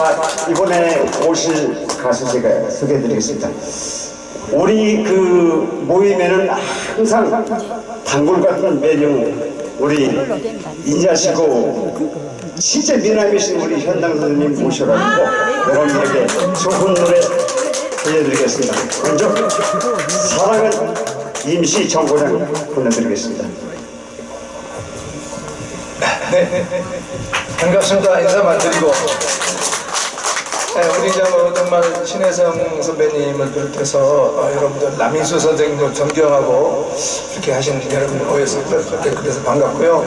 자, 이번에 오실 가수 제가 소개해드리겠습니다. 우리 그 모임에는 항상 단골 같은 매력 우리 인자시고 진짜 미남이신 우리 현당 선생님 모셔가지고 여러분에게 좋은 노래 들려드리겠습니다. 먼저 사랑은 임시 정보장 보내드리겠습니다. 반갑습니다. 인사 만 드리고. 네, 우리 저뭐 정말 신혜성 선배님을 비롯해서 어, 여러분들 남인수 선생님을 존경하고 이렇게 하신 여러분 모여서 그래서 반갑고요.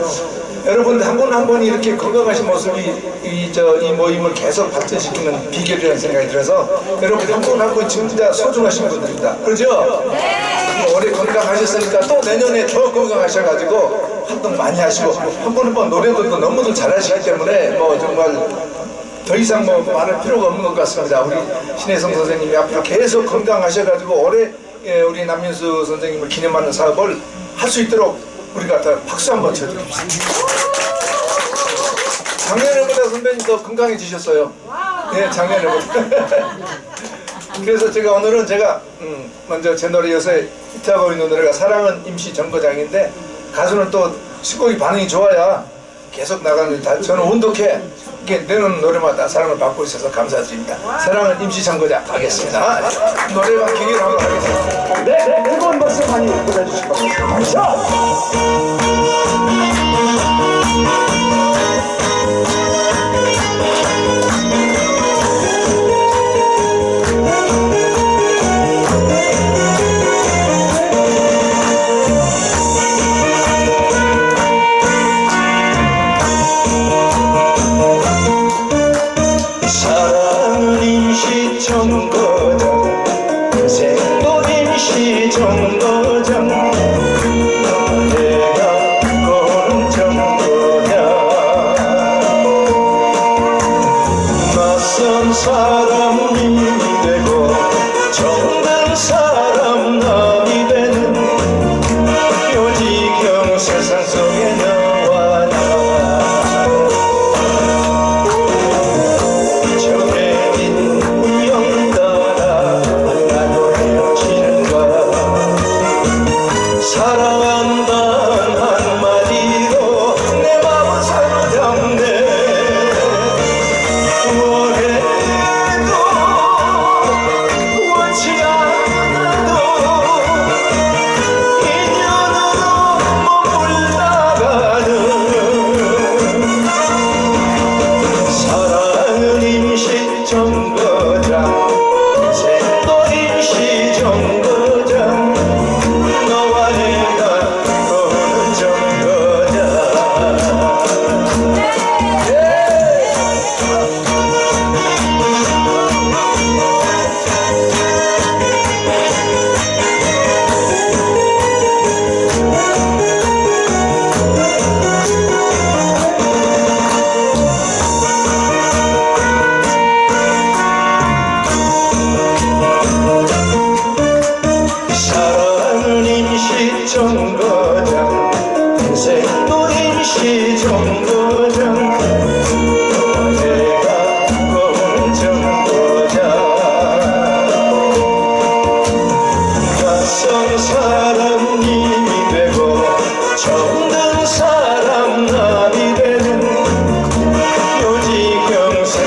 여러분들 한 분 한 분이 이렇게 건강하신 모습이 이 저 이 모임을 계속 발전시키는 비결이라는 생각이 들어서 여러분 한 분 한 분 진짜 소중하신 분들입니다. 그렇죠? 네. 올해 건강하셨으니까 또 내년에 더 건강하셔가지고 활동 많이 하시고 한번한번 노래도 또 너무들 잘하시기 때문에 뭐 정말 더 이상 뭐 말할 필요가 없는 것 같습니다. 우리 신혜성 선생님이 앞으로 계속 건강하셔가지고 올해 예, 우리 남민수 선생님을 기념하는 사업을 할 수 있도록 우리가 다 박수 한번 쳐주십시오. 작년에보다 선배님 더 건강해지셨어요. 네, 작년에보다. 그래서 제가 오늘은 제가 음, 먼저 제 노래 요새 히트하고 있는 노래가 사랑은 임시 정거장인데 가수는 또 신곡이 반응이 좋아야 계속 나가는 다 저는 운동해 이렇게 내는 노래마다 사랑을 받고 있어서 감사드립니다. 사랑은 임시 정거장 가겠습니다. 노래방 기계로 한번 하겠습니다. 네, 뜨거운 박수 많이 보내주시기 바랍니다. 자,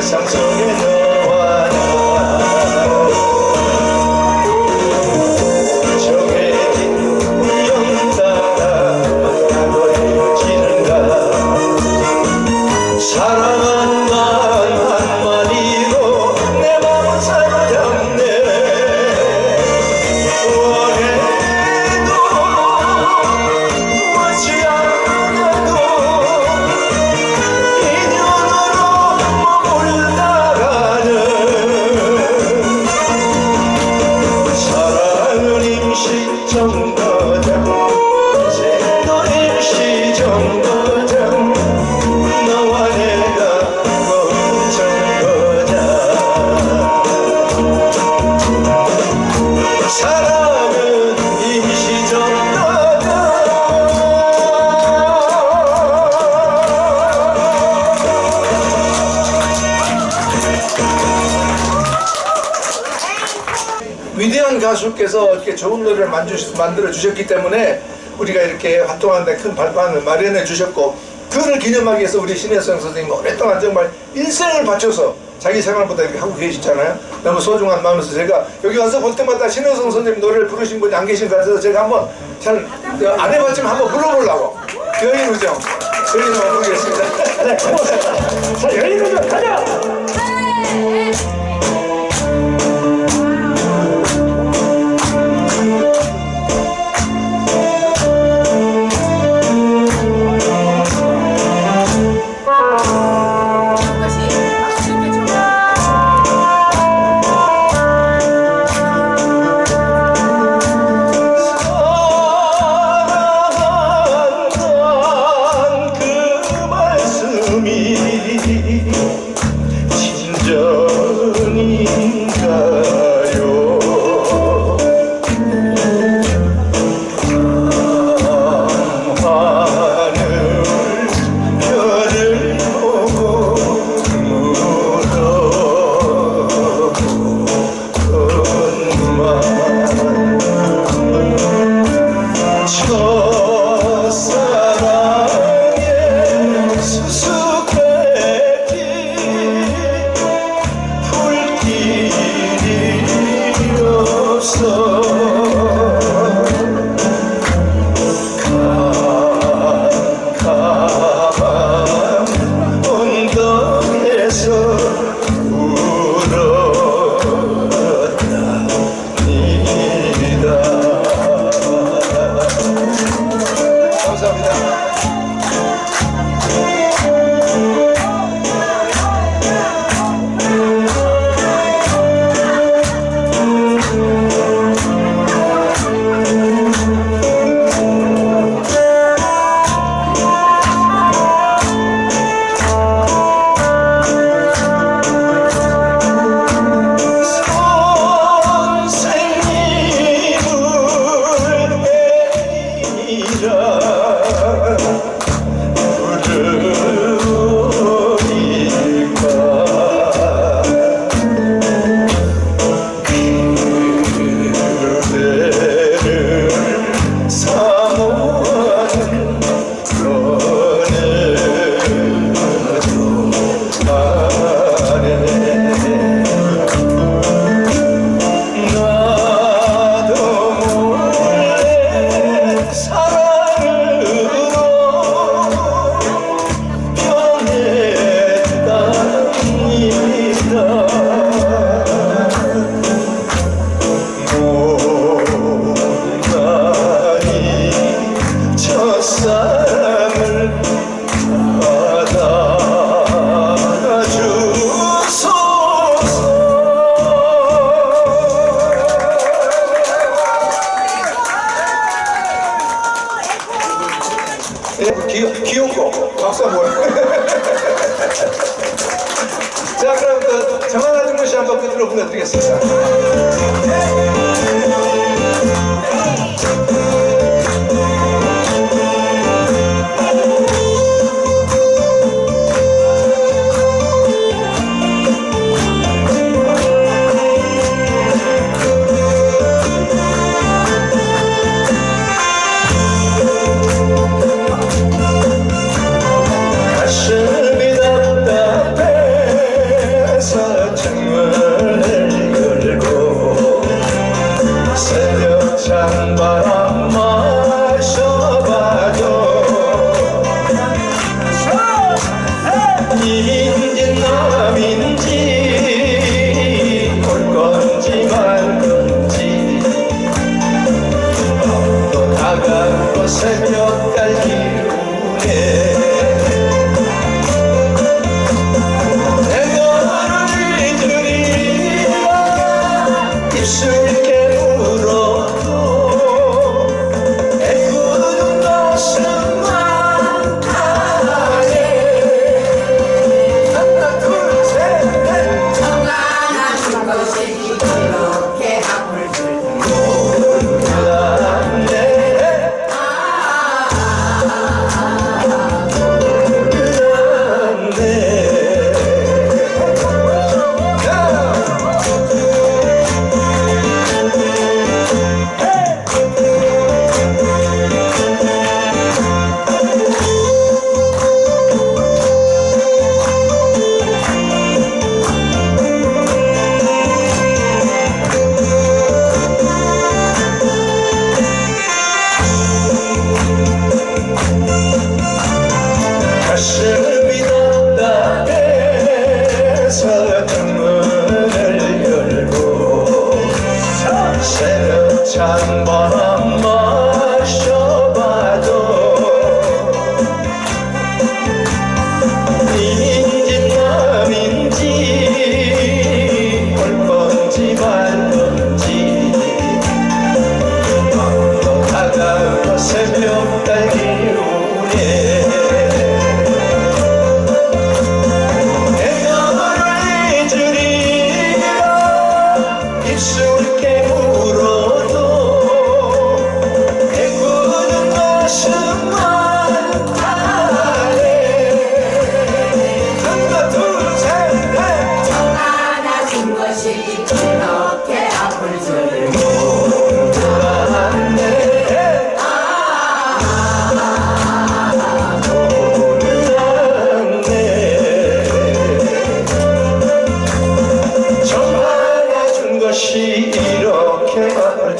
요지경 세 가수께서 이렇게 좋은 노래를 만들어 주셨기 때문에 우리가 이렇게 활동하는데 큰 발판을 마련해 주셨고 그를 기념하기 위해서 우리 신혜성 선생님 오랫동안 정말 일생을 바쳐서 자기 생활보다 이렇게 하고 계시잖아요. 너무 소중한 마음에서 제가 여기 와서 볼 때마다 신혜성 선생님 노래를 부르신 분이 안 계신 것 같아서 제가 한번 잘 안 해봤지만 한번 불러보려고 여인 우정 여인 우정 부르겠습니다. 네. 자, 여인으로 가자! 진 예, 귀, 귀엽고 박수 한번 자 그럼 그 정한아 중무씨 한번 끝으로 불러드리겠습니다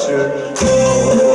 Oh.